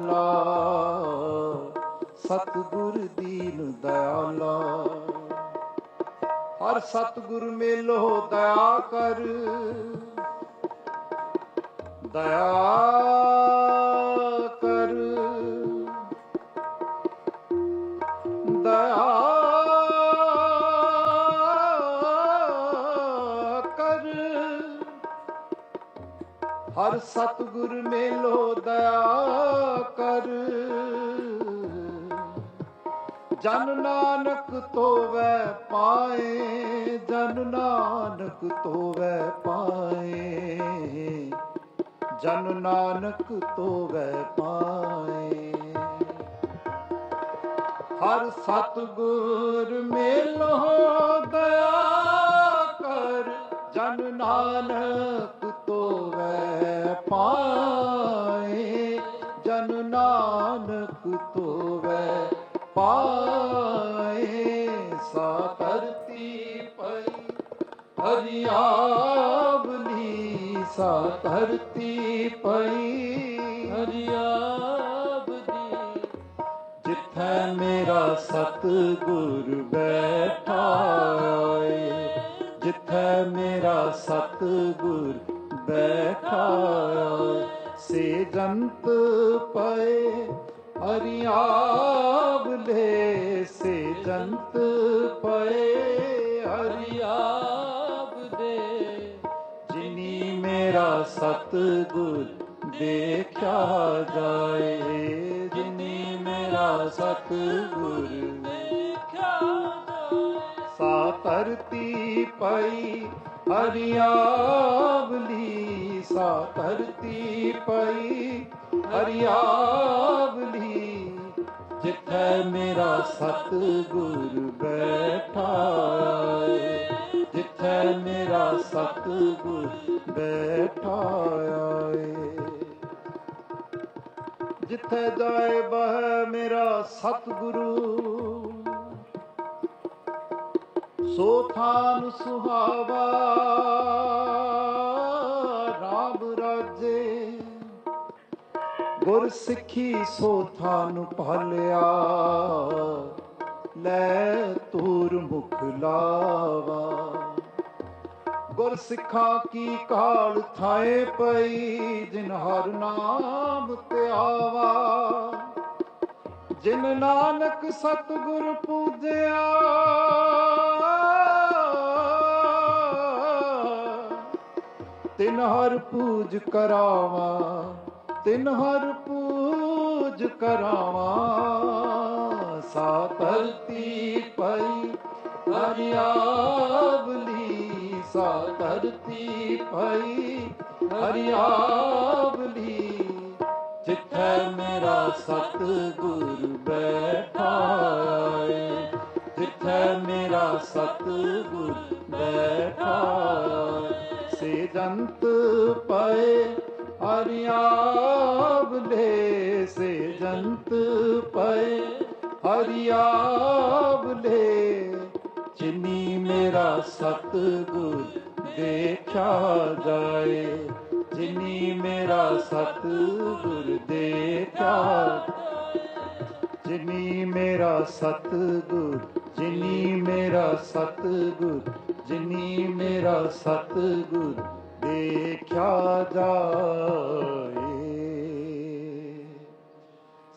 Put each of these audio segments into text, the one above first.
ਲਾ ਸਤਿਗੁਰ ਦੀਨ ਦਇਆਲਾ। ਹਰ ਸਤਿਗੁਰ ਮੇਲੋ ਦਇਆ ਕਰ। ਦਇਆ ਕਰ। ਹਰ ਸਤਿਗੁਰ ਮੇਲੋ ਦਇਆ ਕਰ। ਜਨ ਨਾਨਕ ਤੋਵੈ ਪਾਏ, ਜਨ ਨਾਨਕ ਤੋਵੈ ਪਾਏ। ਜਨ ਨਾਨਕ ਤੋਵੈ ਪਾਏ। ਹਰ ਸਤਿਗੁਰ ਮੇਲੋ ਦਇਆ ਕਰ। ਜਨ ਨਾਨਕ ਪਾਏ ਜਨ ਨਾਨਕ ਤੋਵੈ ਪਾਏ ਸਾ ਧਰਤੀ ਪਈ ਹਰਿਆਵਲੀ ਸਾ ਧਰਤੀ ਪਈ। ਹਰਿਆਬ ਦੀ ਜਿੱਥੈ ਮੇਰਾ ਸਤਿਗੁਰ ਬੈਠਾ ਏ ਜਿੱਥੈ ਮੇਰਾ ਸਤਿਗੁਰ ਬੈਠਾ ਸੇ ਜੰਤ ਪਏ ਹਰਿਆਵਲੇ ਸੇ ਜੰਤ ਪਏ ਹਰਿਆ ਜਿਨੀ ਮੇਰਾ ਸਤਿਗੁਰ ਦੇਖਿਆ ਜਾਏ ਜਿਨੀ ਮੇਰਾ ਸਤਿਗੁਰ ਦੇਖਿਆ ਜਾਏ ਸਾ ਧਰਤੀ ਪਈ ਹਰਿਆਵਲੀ ਸਾ ਧਰਤੀ ਪਈ ਹਰਿਆਵਲੀ ਜਿੱਥੇ ਮੇਰਾ ਸਤਿਗੁਰ ਬੈਠਾ ਜਿੱਥੇ ਮੇਰਾ ਸਤਿਗੁਰ ਬੈਠਾ ਏ ਜਿੱਥੇ ਜਾਏ ਬਹਿ ਮੇਰਾ ਸਤਿਗੁਰੂ ਸੋ ਥਾਨ ਸੁਹਾਵਾ ਗੁਰ ਸਿੱਖੀ ਸੋ ਥਾਨ ਭਾਲਿਆ ਲੈ ਤੂਰ ਮੁਖ ਲਾਵਾ। ਗੁਰ ਸਿੱਖਾਂ ਕੀ ਕਾਲ ਥਾਏ ਪਈ, ਜਿਨ ਹਰ ਨਾਮ ਤੇ ਜਿਨ ਨਾਨਕ ਸਤਿਗੁਰ ਪੂਜਿਆ। ਤਿਨ ਹਰ ਪੂਜ ਕਰਾਵਾ। ਤਿਨ ਹਰ ਪੂਜ ਕਰਾਵਾ ਸਾ ਧਰਤੀ ਪਈ ਹਰਿਆਵਲੀ ਸਾ ਧਰਤੀ ਪਈ ਹਰਿਆਵਲੀ ਜਿੱਥੇ ਮੇਰਾ ਸਤਿਗੁਰ ਬੈਠਾ ਏ ਜਿੱਥੇ ਮੇਰਾ ਸਤਿਗੁਰ ਬੈਠਾ ਏ, ਸੇ ਜੰਤ ਪਏ ਹਰਿਆਵਲੇ ਸੇ ਜੰਤ ਪਏ। ਹਰਿਆਵਲੇ ਜਿਨੀ ਮੇਰਾ ਸਤਿਗੁਰ ਦੇਖਿਆ ਜਾਏ। ਜਿਨੀ ਮੇਰਾ ਸਤਿਗੁਰ ਦੇਖਿਆ ਜਿਨੀ ਮੇਰਾ ਸਤਿਗੁਰ, ਜਿਨੀ ਮੇਰਾ ਸਤਿਗੁਰ, ਜਿਨੀ ਮੇਰਾ ਸਤਿਗੁਰ ਦੇਖਿਆ ਜਾਏ।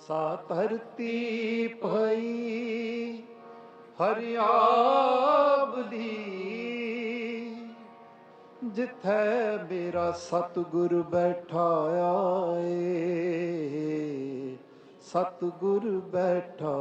ਸਾ ਧਰਤੀ ਪਈ ਹਰਿਆਵਲੀ ਜਿੱਥੇ ਮੇਰਾ ਸਤਿਗੁਰ ਬੈਠਾ ਏ ਸਤਿਗੁਰ ਬੈਠਾ